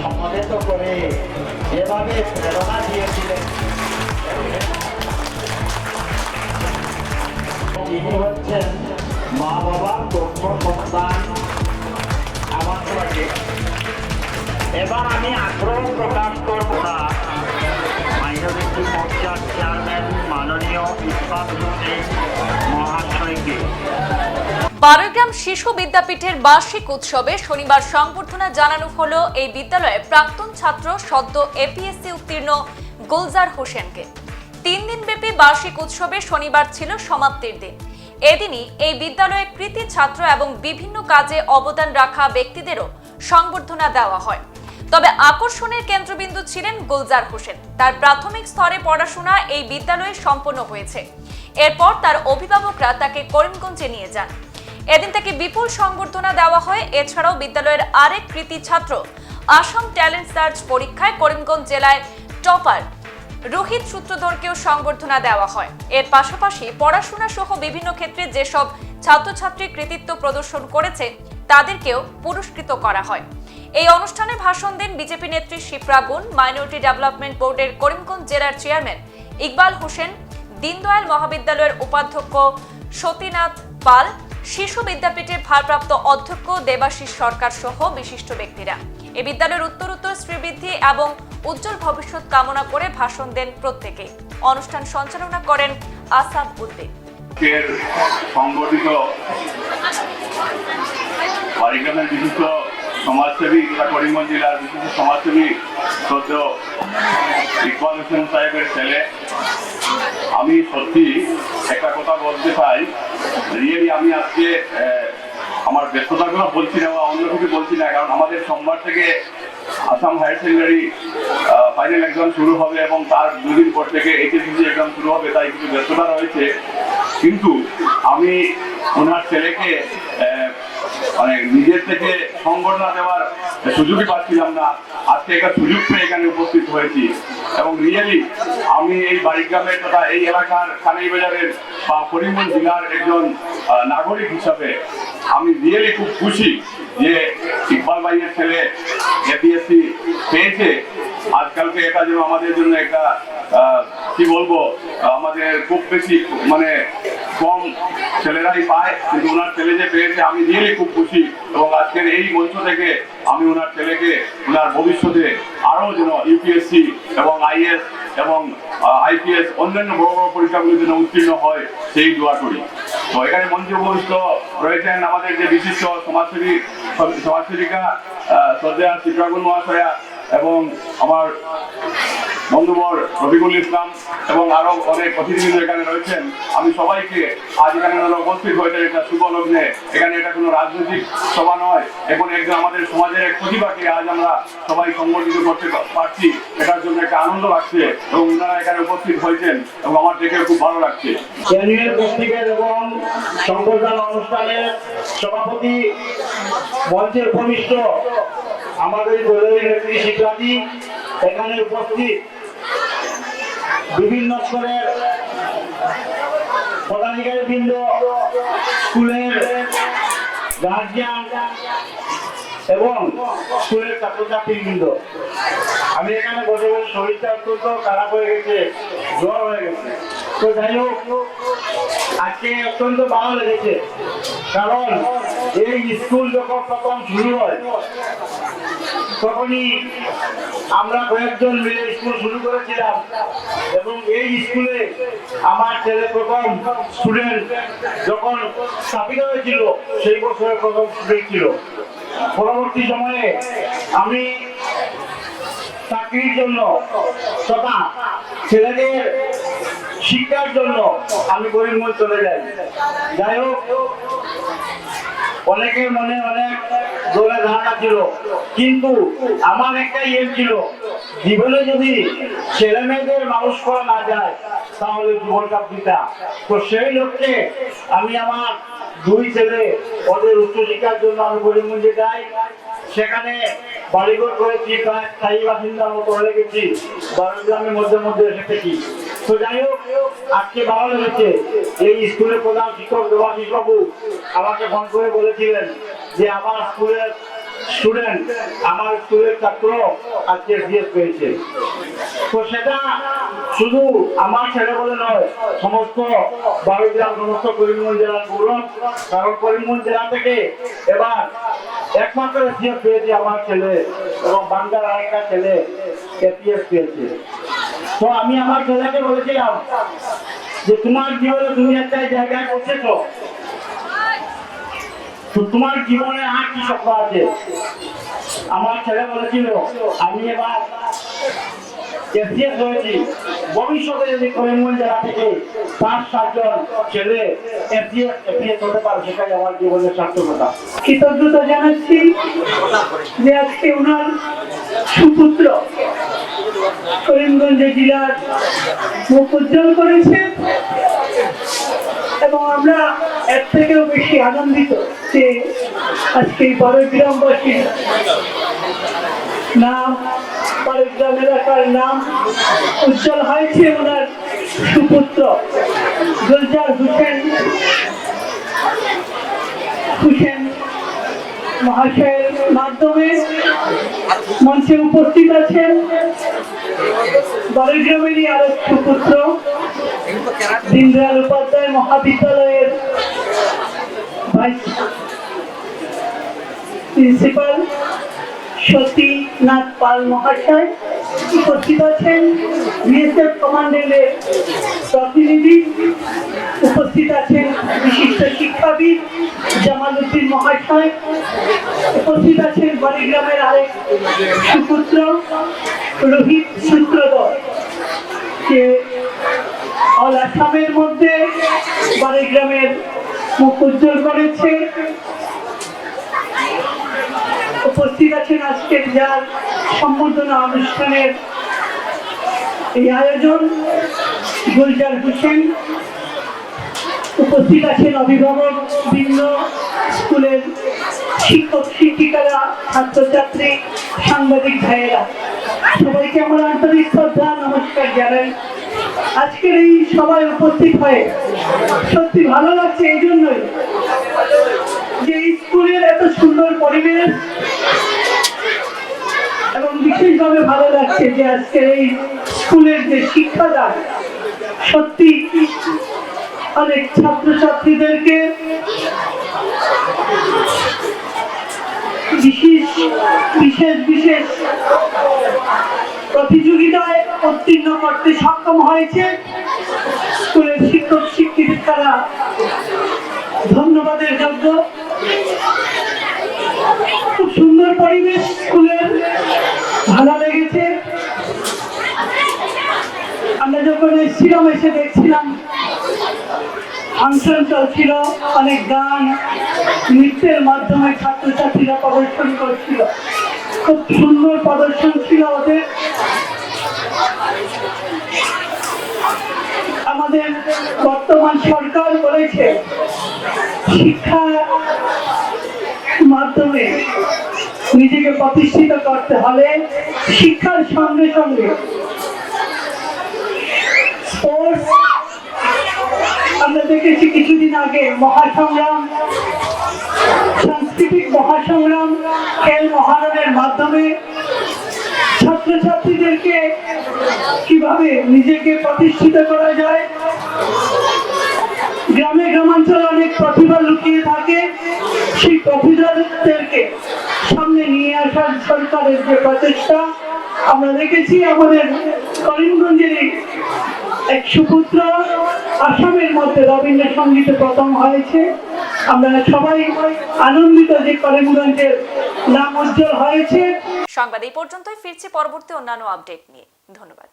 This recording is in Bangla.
সমবেত করে যেভাবে প্রেরণা দিয়েছিলেন তিনি হচ্ছেন মা বাবার দক্ষ সন্তান আমার লাগে এবার আমি আগ্রহ প্রকাশ করব না মাইনরিটি মোর্চার চেয়ারম্যান মাননীয় হোসেন মহাশয়কে। বারোগ্রাম শিশু বিদ্যাপীঠের বার্ষিক উৎসবে শনিবার সংবর্ধনা জানানো হলো এই বিদ্যালয়ের প্রাক্তন ছাত্র সদ্য এপিএসসি উত্তীর্ণ গুলজার হোসেনকে। তিন দিনব্যাপী বার্ষিক উৎসবে শনিবার ছিল সমাপ্তির দিন। এদিনই এই বিদ্যালয়ের কৃতি ছাত্র এবং বিভিন্ন কাজে অবদান রাখা ব্যক্তিদেরও সংবর্ধনা দেওয়া হয়। তবে আকর্ষণের কেন্দ্রবিন্দু ছিলেন গুলজার হোসেন। তার প্রাথমিক স্তরে পড়াশোনা এই বিদ্যালয়ে সম্পন্ন হয়েছে। এরপর তার অভিভাবকরা তাকে করিমগঞ্জে নিয়ে যান। এদিন তাকে বিপুল সংবর্ধনা দেওয়া হয়। এছাড়াও বিদ্যালয়ের আরেক কৃতি ছাত্র, আসাম ট্যালেন্ট সার্চ পরীক্ষায় করিমগঞ্জ জেলায় টপার। রোহিত সূত্রধরকেও সংবর্ধনা দেওয়া হয়। এর পাশাপাশি পড়াশোনা সহ বিভিন্ন ক্ষেত্রে যেসব ছাত্রছাত্রী কৃতিত্ব প্রদর্শন করেছে, তাদেরকেও পুরস্কৃত করা হয়। এই অনুষ্ঠানে ভাষণ দেন বিজেপি নেত্রী শিপ্রা গুন মাইনরিটি ডেভেলপমেন্ট বোর্ডের করিমগঞ্জ জেলার চেয়ারম্যান ইকবাল হোসেন, দীনদয়াল মহাবিদ্যালয়ের উপাধ্যক্ষ সতীনাথ পাল শিশু বিদ্যাপীঠের ভারপ্রাপ্ত অধ্যক্ষ দেবাশিস সরকার সহ বিশিষ্ট ব্যক্তিরা। এ বিদ্যালয়ের উত্তরোত্তর শ্রীবৃদ্ধি এবং উজ্জ্বল ভবিষ্যৎ কামনা করে ভাষণ দেন প্রত্যেকে। অনুষ্ঠান সঞ্চালনা করেন আসাদ উদ্দিন। সমাজসেবী তথা করিমগঞ্জ জেলার বিশিষ্ট সমাজসেবী সদ্য ইকবাল হোসেন সাহেবের ছেলে আমি সত্যি একটা কথা বলতে চাই। রিয়েলি আমি আজকে আমার ব্যস্ততার বলছি না বা অন্য কিছু বলছি না, কারণ আমাদের সোমবার থেকে Assam higher secondary final exam শুরু হবে এবং তার দুদিন পর থেকে এইচএসসি এক্সাম শুরু হবে, তাই কিছু ব্যস্ততা রয়েছে। কিন্তু আমি ওনার ছেলেকে মানে নিজের থেকে সংবর্ধনা দেওয়ার সুযোগই পাচ্ছিলাম না। আজকে একটা সুযোগ পেয়ে এখানে উপস্থিত হয়েছি। এবং রিয়েলি আমি এই বাড়িগ্রামের তথা এই এলাকার খানাই বাজারের বা করিমগঞ্জ জেলার একজন নাগরিক হিসাবে আমি রিয়েলি খুব খুশি যে ইকবাল ভাইয়ের ছেলে এপিএসসি পেয়েছে। আজকালকে এটা যেন আমাদের জন্য একটা কি বলব, আমাদের খুব বেশি মানে কম ছেলেরাই পায় কিন্তু ওনার ছেলে যে পেয়েছে, আমি রিয়েলি খুব খুশি। এবং আজকের এই মঞ্চ থেকে আমি ওনার ছেলেকে, ওনার ভবিষ্যতে আরও যেন ইউপিএসসি এবং আইএস এবং আইপিএস অন্যান্য বড় বড় পরীক্ষাগুলি যেন উত্তীর্ণ হয়, সেই দোয়া করি। তো এখানে মঞ্চে উপবিষ্ট রয়েছেন আমাদের যে বিশিষ্ট সমাজসেবী, সমাজসেবিকা শ্রদ্ধা চিত্রাগুল মহাশয়া এবং আমার বন্ধুবর রফিকুল ইসলাম এবং আরও অনেক অতিথিবৃন্দ এখানে রয়েছেন। আমি সবাইকে আজ এখানে উপস্থিত হয়েছে এটা শুভ লগ্নে। এখানে এটা কোনো রাজনৈতিক সভা নয়, এখন একজন আমাদের সমাজের এক প্রতিভাকে আজ আমরা সবাই সংগঠিত করতে পারছি, এটার জন্য একটা আনন্দ লাগছে এবং ওনারা এখানে উপস্থিত হয়েছেন এবং আমার দেখে খুব ভালো লাগছে। কেন্দ্রীয় কর্তৃকের এবং সভাপতি মঞ্চের আমাদের দলীয় নেত্রী শিক্ষার্থী এখানে উপস্থিত। বিভিন্ন স্তরের পদাধিকারী বৃন্দ স্কুলের গার্জিয়ান এবং স্কুলের ছাত্রছাত্রী বৃন্দ আমি এখানে শরীরটা অত্যন্ত খারাপ হয়ে গেছে, জ্বর হয়ে গেছে। তো যাই হোক, আজকে অত্যন্ত ভালো লেগেছে। কারণ এই স্কুল যখন প্রথম শুরু হয়, তখনই আমরা কয়েকজন মিলে স্কুল শুরু করেছিলাম এবং এই স্কুলে আমার ছেলে প্রথম স্টুডেন্ট যখন স্থাপিত হয়েছিল, সেই বছরের প্রথম স্টুডেন্ট ছিল। পরবর্তী সময়ে আমি চাকরির জন্য। তথা ছেলেদের শিক্ষার জন্য আমি করিমগঞ্জ চলে যাই। যাই হোক, অনেকের মনে অনেক দোলে ধারণা ছিল, কিন্তু আমার একটা ইয়ে ছিল, জীবনে যদি ছেলে মেয়েদের মানুষ করা না যায়, তাহলে জীবনটা পিতা তো সেই লক্ষ্যে আমি আমার দুই ছেলে, ওদের উচ্চশিক্ষার জন্য আমি করিমগঞ্জে যাই। সেখানে বাড়িঘর করেছি স্থায়ী বাসিন্দার মতো হয়ে গেছি। বারোগ্রামের মধ্যে মধ্যে এসেছি তো যাই হোক, আজকে ভালো লেগেছে এই স্কুলের প্রধান শিক্ষক দেবাশিস বাবু আমাকে ফোন করে বলেছিলেন যে, আমার স্কুলের স্টুডেন্ট আমার স্কুলের ছাত্র আজকে জিএস পেয়েছে। তো সেটা শুধু আমার ছেলে বলে নয়, সমস্ত বারোগ্রাম সমস্ত করিমগঞ্জ জেলার গৌরব। কারণ করিমগঞ্জ জেলা থেকে এবার একমাত্র সিএফ পেয়েছে আমার ছেলে এবং বাংলার আরেকটা ছেলে পেয়েছে। তো আমি আমার ছেলেকে বলেছিলাম যে, তোমার জীবনে তুমি একটা জায়গায় বসেছ। তো তোমার জীবনে আর কি স্বপ্ন আছে? আমার ছেলে বলেছিল, আমি এবার এসিএস হয়েছি, ভবিষ্যতে যদি করিমগঞ্জ জেলা থেকে পাঁচ সাতজন ছেলে এসিএস এপিএস হতে পারে, সেটাই আমার জীবনের সার্থকতা। কৃতজ্ঞতা জানাচ্ছি যে আজকে ওনার সুপুত্র করিমগঞ্জ জেলার মুখ উজ্জ্বল করেছে এবং আমরা এর থেকেও বেশি আনন্দিত যে আজকে বড় গ্রামবাসীর নাম বারোগ্রাম এলাকার নাম উজ্জ্বল হয়েছে ওনার সুপুত্র? গুলজার মহাশয়ের মাধ্যমে মঞ্চে উপস্থিত আছেন। বারোগ্রামেরই আরেক সুপুত্র। দীনদয়াল উপাধ্যায় মহাবিদ্যালয়ের প্রিন্সিপাল। সতীনাথ পাল মহাশয় উপস্থিত আছেন বিএসএফ কমান্ডেন্টের প্রতিনিধি উপস্থিত আছেন বিশিষ্ট শিক্ষাবিদ জামাল উদ্দিন মহাশয়, উপস্থিত আছেন বালিগ্রামের আরেক সুপুত্র রোহিত সূত্রধর, যে অল আসামের মধ্যে বালিগ্রামের মুখ উজ্জ্বল করেছে। উপস্থিত আছেন আজকের যার সম্বর্ধনা অনুষ্ঠানের এই আয়োজন, গুলজার হোসেন। উপস্থিত আছেন অভিভাবক বৃন্দ, স্কুলের শিক্ষক, শিক্ষিকারা, ছাত্রছাত্রী, সাংবাদিক ভাইয়েরা। সবাইকে আমার আন্তরিক শ্রদ্ধা, নমস্কার জানাই। আজকের এই সবাই উপস্থিত হয়ে সত্যি ভালো লাগছে এই জন্যই। যে স্কুলের এত সুন্দর পরিবেশ এবং বিশেষভাবে ভালো লাগছে যে আজকে এই স্কুলের যে শিক্ষাদান, সত্যি অনেক ছাত্রছাত্রীদেরকে বিশেষ বিশেষ বিশেষ প্রতিযোগিতায় উত্তীর্ণ করতে সক্ষম হয়েছে। স্কুলের শিক্ষক শিক্ষিকারা ধন্যবাদের যোগ্য খুব সুন্দর পরিবেশ স্কুলের ভালো লেগেছে। আমরা যখন এসেছিলাম এসে দেখছিলাম ফাংশন চলছিল, অনেক গান, নৃত্যের মাধ্যমে ছাত্রছাত্রীরা প্রদর্শন করছিল। খুব সুন্দর প্রদর্শন ছিল ওদের। আমাদের বর্তমান সরকার বলেছে শিক্ষা মাধ্যমে নিজেকে প্রতিষ্ঠিত করতে হলে শিক্ষার সঙ্গে সঙ্গে আমরা দেখেছি কিছুদিন আগে মহাসংগ্রাম, সাংস্কৃতিক মহাসংগ্রাম, খেল মহারণের মাধ্যমে ছাত্রছাত্রীদেরকে কীভাবে নিজেকে প্রতিষ্ঠিত করা যায়, গ্রামে গ্রামাঞ্চলে অনেক প্রতিভা লুকিয়ে থাকে, সেই প্রতিভাদেরকে সামনে নিয়ে আসার সরকারের যে প্রচেষ্টা, আমরা দেখেছি আমাদের করিমগঞ্জের এক সুপুত্র আসামের মধ্যে রবীন্দ্রসঙ্গীতে প্রথম হয়েছে। আমরা সবাই আনন্দিত যে করিমগঞ্জের নাম উজ্জ্বল হয়েছে। সংবাদ এই পর্যন্তই, ফিরছি পরবর্তী অন্যান্য আপডেট নিয়ে। ধন্যবাদ।